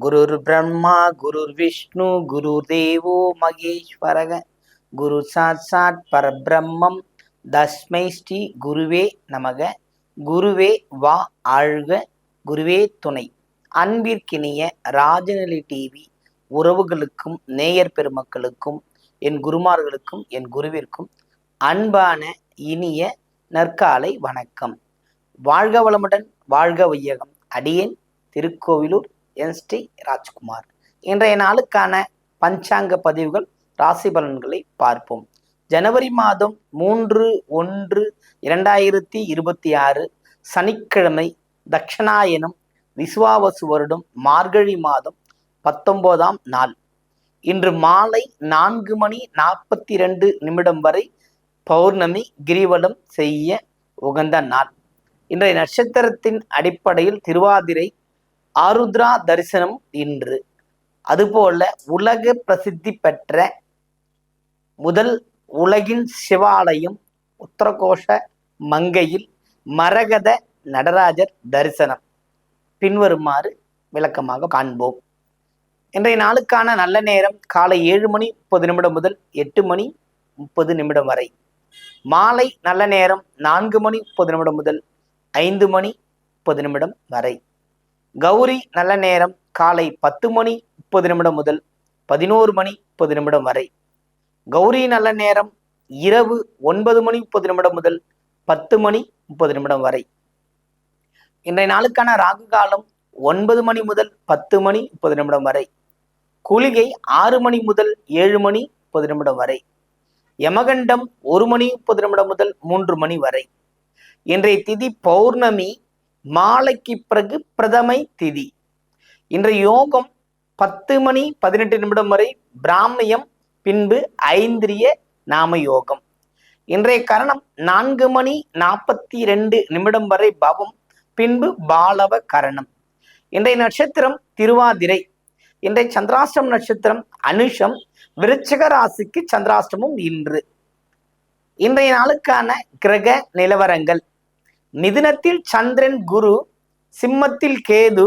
குருர் பிரம்மா குருர் விஷ்ணு குரு தேவோ மகேஸ்வரக. குரு சாட்சாத் பரபிரம்மம். தஸ்மை ஸ்ரீ குருவே நமக. குருவே வா ஆழ்க. குருவே துணை. அன்பிற்கினிய ராஜநிலை டிவி உறவுகளுக்கும் நேயர் பெருமக்களுக்கும் என் குருமார்களுக்கும் என் குருவிற்கும் அன்பான இனிய நற்காலை வணக்கம். வாழ்க வளமுடன் வாழ்க வையகம். அடியேன் திருக்கோவிலூர் என் ஸ்ரீ ராஜ்குமார். இன்றைய நாளுக்கான பஞ்சாங்க பதிவுகள் ராசி பலன்களை பார்ப்போம். ஜனவரி மாதம் மூன்று ஒன்று இரண்டாயிரத்தி இருபத்தி ஆறு சனிக்கிழமை தக்ஷணாயனம் விசுவாவசு வருடம் மார்கழி மாதம் பத்தொன்பதாம் நாள். இன்று மாலை நான்கு மணி நாற்பத்தி ரெண்டு நிமிடம் வரை பௌர்ணமி கிரிவலம் செய்ய உகந்த நாள். இன்றைய நட்சத்திரத்தின் அடிப்படையில் திருவாதிரை ஆருத்ரா தரிசனம் இன்று. அதுபோல உலக பிரசித்தி பெற்ற முதல் உலகின் சிவாலயம் உத்தரகோஷ மங்கையில் மரகத நடராஜர் தரிசனம். பின்வருமாறு விளக்கமாக காண்போம். இன்றைய நாளுக்கான நல்ல நேரம் காலை ஏழு மணி முப்பது நிமிடம் முதல் எட்டு மணி முப்பது நிமிடம் வரை. மாலை நல்ல நேரம் நான்கு மணி முப்பது நிமிடம் முதல் ஐந்து மணி முப்பது நிமிடம் வரை. கௌரி நல்ல நேரம் காலை பத்து மணி முப்பது நிமிடம் முதல் பதினோரு மணி முப்பது நிமிடம் வரை. கௌரி நல்ல நேரம் இரவு ஒன்பது மணி முப்பது நிமிடம் முதல் பத்து மணி முப்பது நிமிடம் வரை. இன்றைய நாளுக்கான ராகு காலம் ஒன்பது மணி முதல் பத்து மணி முப்பது நிமிடம் வரை. குளிகை ஆறு மணி முதல் ஏழு மணி முப்பது நிமிடம் வரை. யமகண்டம் ஒரு மணி முப்பது நிமிடம் முதல் மூன்று மணி வரை. இன்றைய திதி பௌர்ணமி மாலைக்கு பிறகு பிரதமை திதி. இன்றைய யோகம் பத்து மணி பதினெட்டு நிமிடம் வரை பிராமியம் பின்பு ஐந்திரிய நாம யோகம். இன்றைய கரணம் நான்கு மணி நாற்பத்தி ரெண்டு நிமிடம் வரை பவம் பின்பு பாலவ கரணம். இன்றைய நட்சத்திரம் திருவாதிரை. இன்றைய சந்திராஷ்டம் நட்சத்திரம் அனுஷம் விருச்சக ராசிக்கு சந்திராஷ்டமும் இன்று. இன்றைய நாளுக்கான கிரக நிலவரங்கள். மிதுனத்தில் சந்திரன் குரு சிம்மத்தில் கேது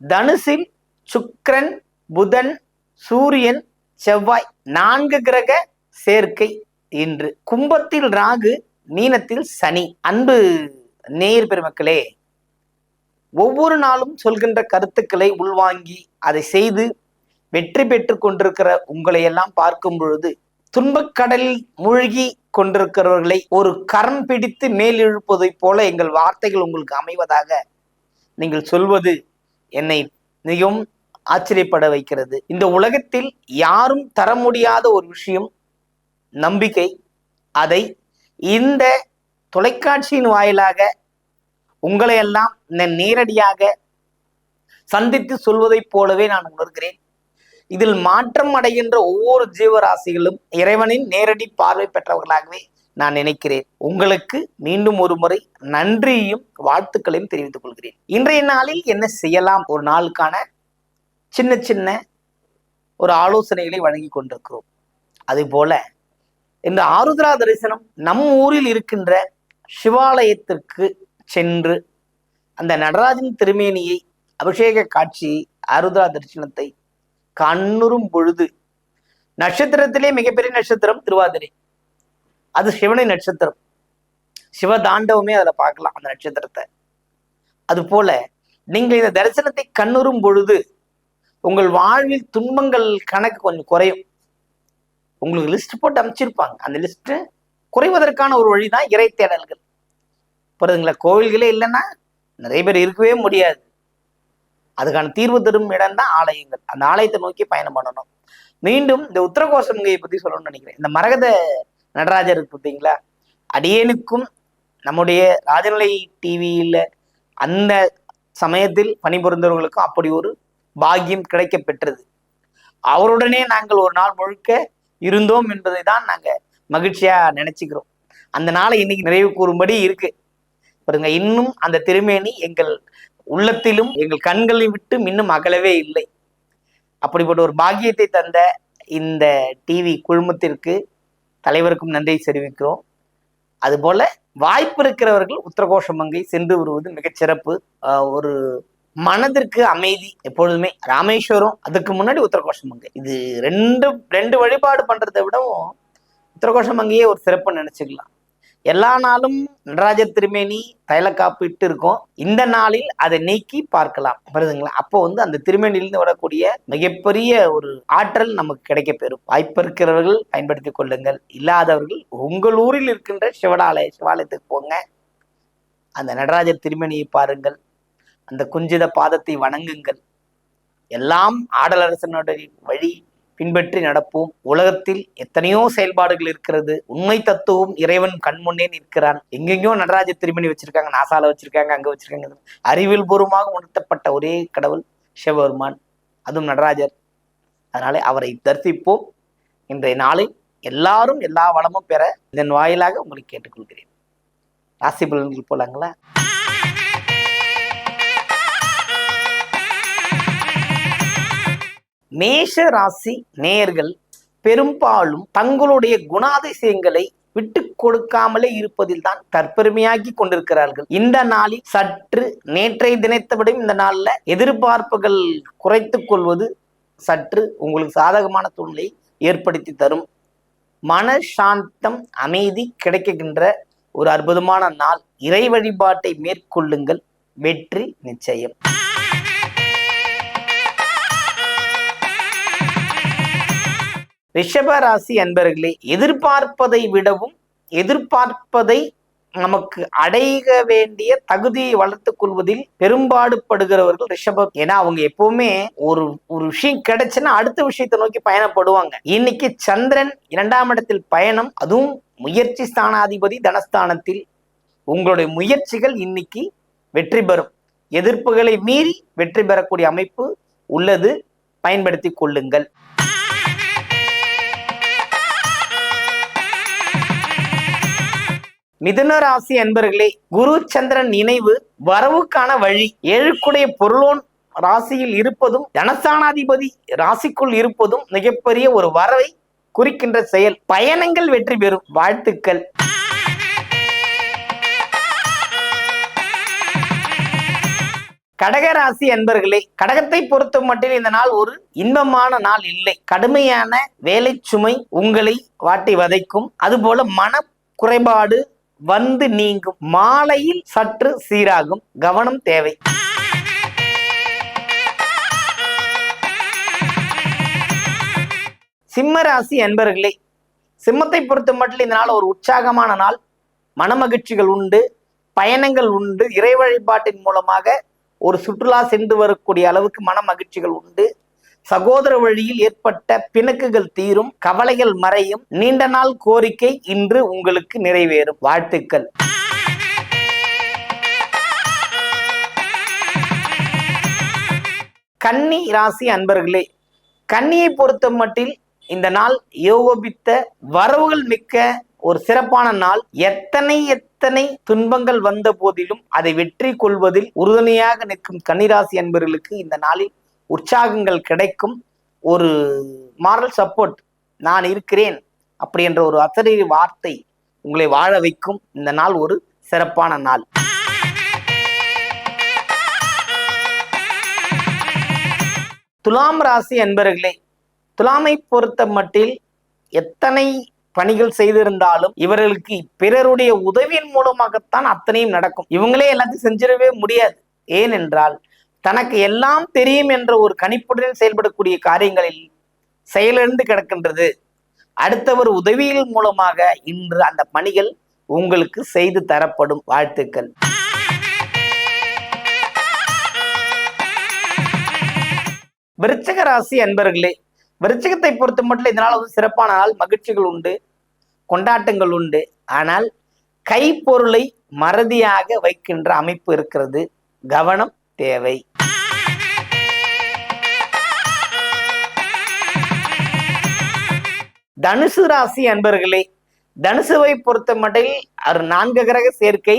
தனுசில் சுக்கிரன் புதன் சூரியன் செவ்வாய் நான்கு கிரக சேர்க்கை இன்று. கும்பத்தில் ராகு மீனத்தில் சனி. அன்பு நேயர் பெருமக்களே ஒவ்வொரு நாளும் சொல்கின்ற கருத்துக்களை உள்வாங்கி அதை செய்து வெற்றி பெற்று கொண்டிருக்கிற உங்களை எல்லாம் பார்க்கும் பொழுது துன்பக்கடலில் மூழ்கி கொண்டிருக்கிறவர்களை ஒரு கரம் பிடித்து மேல் இழுப்பதைப் போல எங்கள் வார்த்தைகள் உங்களுக்கு அமைவதாக நீங்கள் சொல்வது என்னை மிகவும் ஆச்சரியப்பட வைக்கிறது. இந்த உலகத்தில் யாரும் தர முடியாத ஒரு விஷயம் நம்பிக்கை அதை இந்த தொலைக்காட்சியின் வாயிலாக உங்களை எல்லாம் நேரடியாக சந்தித்து சொல்வதைப் போலவே நான் உணர்கிறேன். இதில் மாற்றம் அடைகின்ற ஒவ்வொரு ஜீவராசிகளும் இறைவனின் நேரடி பார்வை பெற்றவர்களாகவே நான் நினைக்கிறேன். உங்களுக்கு மீண்டும் ஒரு முறை நன்றியையும் வாழ்த்துக்களையும் தெரிவித்துக் கொள்கிறேன். இன்றைய நாளில் என்ன செய்யலாம்? ஒரு நாளுக்கான சின்ன சின்ன ஒரு ஆலோசனைகளை வழங்கி கொண்டிருக்கிறோம். அதுபோல இந்த ஆருத்ரா தரிசனம் நம் ஊரில் இருக்கின்ற சிவாலயத்திற்கு சென்று அந்த நடராஜன் திருமேனியை அபிஷேக காட்சியை ஆருத்ரா தரிசனத்தை கண்ணுறும் பொழுது. நட்சத்திரத்திலே மிகப்பெரிய நட்சத்திரம் திருவாதிரை. அது சிவனை நட்சத்திரம். சிவ தாண்டவமே அதில் பார்க்கலாம் அந்த நட்சத்திரத்தை. அது போல நீங்கள் இந்த தரிசனத்தை கண்ணுறும் பொழுது உங்கள் வாழ்வில் துன்பங்கள் கணக்கு கொஞ்சம் குறையும். உங்களுக்கு லிஸ்ட் போட்டு அமைச்சிருப்பாங்க அந்த லிஸ்ட் குறைவதற்கான ஒரு வழிதான் இறை தேடல்கள். புரியுதுங்களா? கோவில்களே இல்லைன்னா நிறைய பேர் இருக்கவே முடியாது. அதுக்கான தீர்வு தரும் இடம் தான் ஆலயங்கள். அந்த ஆலயத்தை நோக்கி பயணம் பண்ணணும். மீண்டும் இந்த உத்தரகோசமங்கையை பத்தி சொல்லணும்னு நினைக்கிறேன். இந்த மரகத நடராஜர் இருக்கு பார்த்தீங்களா? அடியேனுக்கும் நம்முடைய ராஜநிலை டிவியில அந்த சமயத்தில் பணிபுரிந்தவர்களுக்கும் அப்படி ஒரு பாக்கியம் கிடைக்க பெற்றது அவருடனே நாங்கள் ஒரு நாள் முழுக்க இருந்தோம் என்பதை தான் நாங்க மகிழ்ச்சியா நினைச்சுக்கிறோம். அந்த நாளை இன்னைக்கு நிறைவு கூறும்படி இருக்கு. பாருங்க இன்னும் அந்த திருமேனி எங்கள் உள்ளத்திலும் எங்கள் கண்களை விட்டு இன்னும் அகலவே இல்லை. அப்படிப்பட்ட ஒரு பாக்கியத்தை தந்த இந்த டிவி குழுமத்திற்கு தலைவருக்கும் நன்றி தெரிவிக்கிறோம். அதுபோல வாய்ப்பு இருக்கிறவர்கள் உத்தரகோஷ மங்கை சென்று வருவது மிகச்சிறப்பு ஒரு மனதிற்கு அமைதி எப்பொழுதுமே. ராமேஸ்வரம் அதுக்கு முன்னாடி உத்தரகோஷ மங்கை இது ரெண்டு ரெண்டு வழிபாடு பண்றதை விடவும் உத்தரகோஷ மங்கையே ஒரு சிறப்பு நினைச்சுக்கலாம். எல்லா நாளும் நடராஜர் திருமேனி தைலக்காப்பு இட்டு இருக்கும் இந்த நாளில் அதை நீக்கி பார்க்கலாம். வருதுங்களா அப்போ வந்து அந்த திருமேனிலிருந்து வரக்கூடிய மிகப்பெரிய ஒரு ஆற்றல் நமக்கு கிடைக்க பெறும் வாய்ப்பு இருக்கிறவர்கள் பயன்படுத்தி கொள்ளுங்கள். இல்லாதவர்கள் உங்கள் ஊரில் இருக்கின்ற சிவனாலய சிவாலயத்துக்கு போங்க. அந்த நடராஜர் திருமேனியை பாருங்கள். அந்த குஞ்சித பாதத்தை வணங்குங்கள். எல்லாம் ஆடலரசனுடைய வழி பின்பற்றி நடப்போம். உலகத்தில் எத்தனையோ செயல்பாடுகள் இருக்கிறது. உண்மை தத்துவம் இறைவன் கண்முன்னே நிற்கிறான். எங்கெங்கயோ நடராஜ திருமணி வச்சிருக்காங்க நாசால வச்சிருக்காங்க அங்க வச்சிருக்காங்க. அறிவியல் பூர்வமாக உணர்த்தப்பட்ட ஒரே கடவுள் சிவபெருமான். அதுவும் நடராஜர். அதனால அவரை தரிசிப்போம். இன்றைய நாளில் எல்லாரும் எல்லா வளமும் பெற இதன் வாயிலாக உங்களை கேட்டுக்கொள்கிறேன். ராசி பலன்கள் போலாங்களா? மேஷ ராசி நேர்கள் பெரும்பாலும் தங்களுடைய குணாதிசயங்களை விட்டு கொடுக்காமலே இருப்பதில் தான் தற்பெருமையாக்கி கொண்டிருக்கிறார்கள். இந்த நாளில் சற்று நேற்றைய தினத்தை இந்த நாள்ல எதிர்பார்ப்புகள் குறைத்துக் கொள்வது சற்று உங்களுக்கு சாதகமான சூழ்நிலை ஏற்படுத்தி தரும். மன சாந்தம் அமைதி கிடைக்கின்ற ஒரு அற்புதமான நாள். இறை வழிபாட்டை மேற்கொள்ளுங்கள். வெற்றி நிச்சயம். ரிஷப ராசி அன்பர்களே எதிர்பார்ப்பதை விடவும் எதிர்பார்ப்பதை நமக்கு அடைய வேண்டிய தகுதியை வளர்த்துக் கொள்வதில் பெரும்பாடுபடுகிறவர்கள் ரிஷபம். ஏன்னா அவங்க எப்பவுமே ஒரு ஒரு விஷயம் கிடைச்சுன்னா அடுத்த விஷயத்தை நோக்கி பயணப்படுவாங்க. இன்னைக்கு சந்திரன் இரண்டாம் இடத்தில் பயணம் அதுவும் முயற்சி ஸ்தானாதிபதி தனஸ்தானத்தில். உங்களுடைய முயற்சிகள் இன்னைக்கு வெற்றி பெறும். எதிர்ப்புகளை மீறி வெற்றி பெறக்கூடிய அமைப்பு உள்ளது. பயன்படுத்தி கொள்ளுங்கள். மிதுன ராசி அன்பர்களே குரு சந்திரன் நினைவு வரவுக்கான வழி ஏழுக்குடைய பொருளோன் ராசியில் இருப்பதும் தனஸ்தானாதிபதி ராசிக்குள் இருப்பதும் மிகப்பெரிய ஒரு வரவை குறிக்கின்ற செயல். பயணங்கள் வெற்றி பெறும். வாழ்த்துக்கள். கடகராசி அன்பர்களே கடகத்தை பொறுத்த மட்டும் இந்த நாள் ஒரு இன்பமான நாள் இல்லை. கடுமையான வேலை சுமை உங்களை வாட்டி வதைக்கும். அதுபோல மன குறைபாடு வந்து நீங்கும் மாலையில் சற்று சீராகும். கவனம் தேவை. சிம்ம ராசி அன்பர்களே சிம்மத்தை பொறுத்த மட்டும் இந்த நாள் ஒரு உற்சாகமான நாள். மனமகிழ்ச்சிகள் உண்டு பயணங்கள் உண்டு இறை வழிபாட்டின் மூலமாக ஒரு சுற்றுலா சென்று வரக்கூடிய அளவுக்கு மன மகிழ்ச்சிகள் உண்டு. சகோதர வழியில் ஏற்பட்ட பிணக்குகள் தீரும் கவலைகள் மறையும். நீண்ட நாள் கோரிக்கை இன்று உங்களுக்கு நிறைவேறும். வாழ்த்துக்கள். கன்னி ராசி அன்பர்களே கன்னியை பொறுத்த மட்டில் இந்த நாள் யோகபித்த வரவுகள் மிக்க ஒரு சிறப்பான நாள். எத்தனை எத்தனை துன்பங்கள் வந்த போதிலும் அதை வெற்றி கொள்வதில் உறுதுணையாக நிற்கும் கன்னிராசி அன்பர்களுக்கு இந்த நாளில் உற்சாகங்கள் கிடைக்கும். ஒரு மாரல் சப்போர்ட் நான் இருக்கிறேன் அப்படி என்ற ஒரு அத்தனை வார்த்தை உங்களை வாழ வைக்கும். இந்த நாள் ஒரு சிறப்பான நாள். துலாம் ராசி என்பர்களே துலாமை பொறுத்த மட்டில் எத்தனை பணிகள் செய்திருந்தாலும் இவர்களுக்கு பிறருடைய உதவியின் மூலமாகத்தான் அத்தனையும் நடக்கும். இவங்களே எல்லாத்தையும் செஞ்சிடவே முடியாது. ஏனென்றால் தனக்கு எல்லாம் தெரியும் என்ற ஒரு கணிப்புடன் செயல்படக்கூடிய காரியங்களில் செயலிழந்து கிடக்கின்றது. அடுத்தவர் உதவியின் மூலமாக இன்று அந்த பணிகள் உங்களுக்கு செய்து தரப்படும் வாழ்த்துக்கள். விருச்சக ராசி அன்பர்களே விருச்சகத்தை பொறுத்த மட்டும் இதனால் ஒரு சிறப்பான நாள். மகிழ்ச்சிகள் உண்டு கொண்டாட்டங்கள் உண்டு. ஆனால் கைப்பொருளை மறதியாக வைக்கின்ற அமைப்பு இருக்கிறது. கவனம் தேவை. தனுசு ராசி அன்பர்களே தனுசுவை பொறுத்த மட்டில் ஒரு நான்கு கிரக சேர்க்கை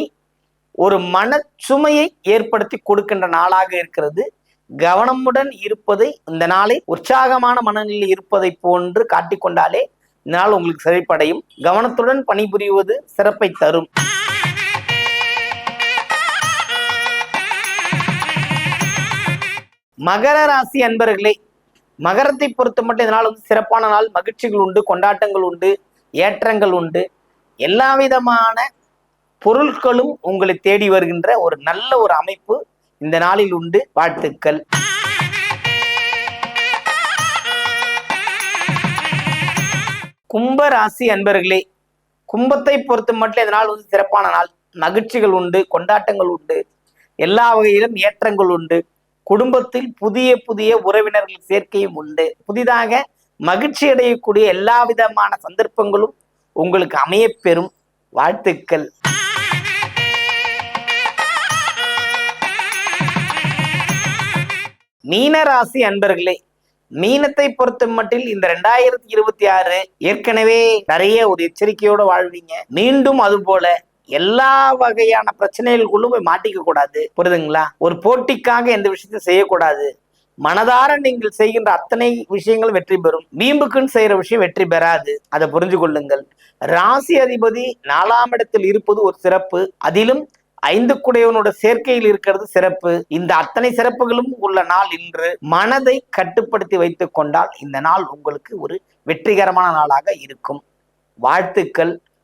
ஒரு மனச்சுமையை ஏற்படுத்தி கொடுக்கின்ற நாளாக இருக்கிறது. கவனமுடன் இருப்பதை இந்த நாளை உற்சாகமான மனநிலையில் இருப்பதை போன்று காட்டிக்கொண்டாலே இந்த நாள் உங்களுக்கு சிறைப்படையும். கவனத்துடன் பணிபுரிவது சிறப்பை தரும். மகர ராசி அன்பர்களே மகரத்தை பொறுத்த மட்டும் இதனால் வந்து சிறப்பான நாள் மகிழ்ச்சிகள் உண்டு கொண்டாட்டங்கள் உண்டு ஏற்றங்கள் உண்டு. எல்லா விதமான பொருட்களும் உங்களை தேடி வருகின்ற ஒரு நல்ல ஒரு அமைப்பு இந்த நாளில் உண்டு. வாழ்த்துக்கள். கும்ப ராசி அன்பர்களே கும்பத்தை பொறுத்த மட்டும் இதனால் வந்து சிறப்பான நாள். மகிழ்ச்சிகள் உண்டு கொண்டாட்டங்கள் உண்டு. எல்லா வகையிலும் ஏற்றங்கள் உண்டு. குடும்பத்தில் புதிய புதிய உறவினர்கள் சேர்க்கையும் உண்டு. புதிதாக மகிழ்ச்சி அடையக்கூடிய எல்லா விதமான சந்தர்ப்பங்களும் உங்களுக்கு அமையப்பெறும். வாழ்த்துக்கள். மீன ராசி அன்பர்களே மீனத்தை பொறுத்த மட்டில் இந்த ரெண்டாயிரத்தி இருபத்தி ஆறு ஏற்கனவே நிறைய ஒரு எச்சரிக்கையோட வாழ்வீங்க. மீண்டும் அது போல எல்லா வகையான பிரச்சனைகளுக்குள்ளும் போய் மாட்டிக்க கூடாது. புரியுதுங்களா ஒரு போட்டிக்காக எந்த விஷயத்தையும் செய்யக்கூடாது. மனதார நீங்கள் செய்கின்ற அத்தனை விஷயங்களும் வெற்றி பெறும். வீம்புக்குன்னு செய்யற விஷயம் வெற்றி பெறாது. அதை புரிஞ்சு கொள்ளுங்கள். ராசி அதிபதி நாலாம் இடத்தில் இருப்பது ஒரு சிறப்பு. அதிலும் ஐந்து குடையவனோட சேர்க்கையில் இருக்கிறது சிறப்பு. இந்த அத்தனை சிறப்புகளும் உள்ள நாள் இன்று. மனதை கட்டுப்படுத்தி வைத்துக் கொண்டால் இந்த நாள் உங்களுக்கு ஒரு வெற்றிகரமான நாளாக இருக்கும். வாழ்த்துக்கள்.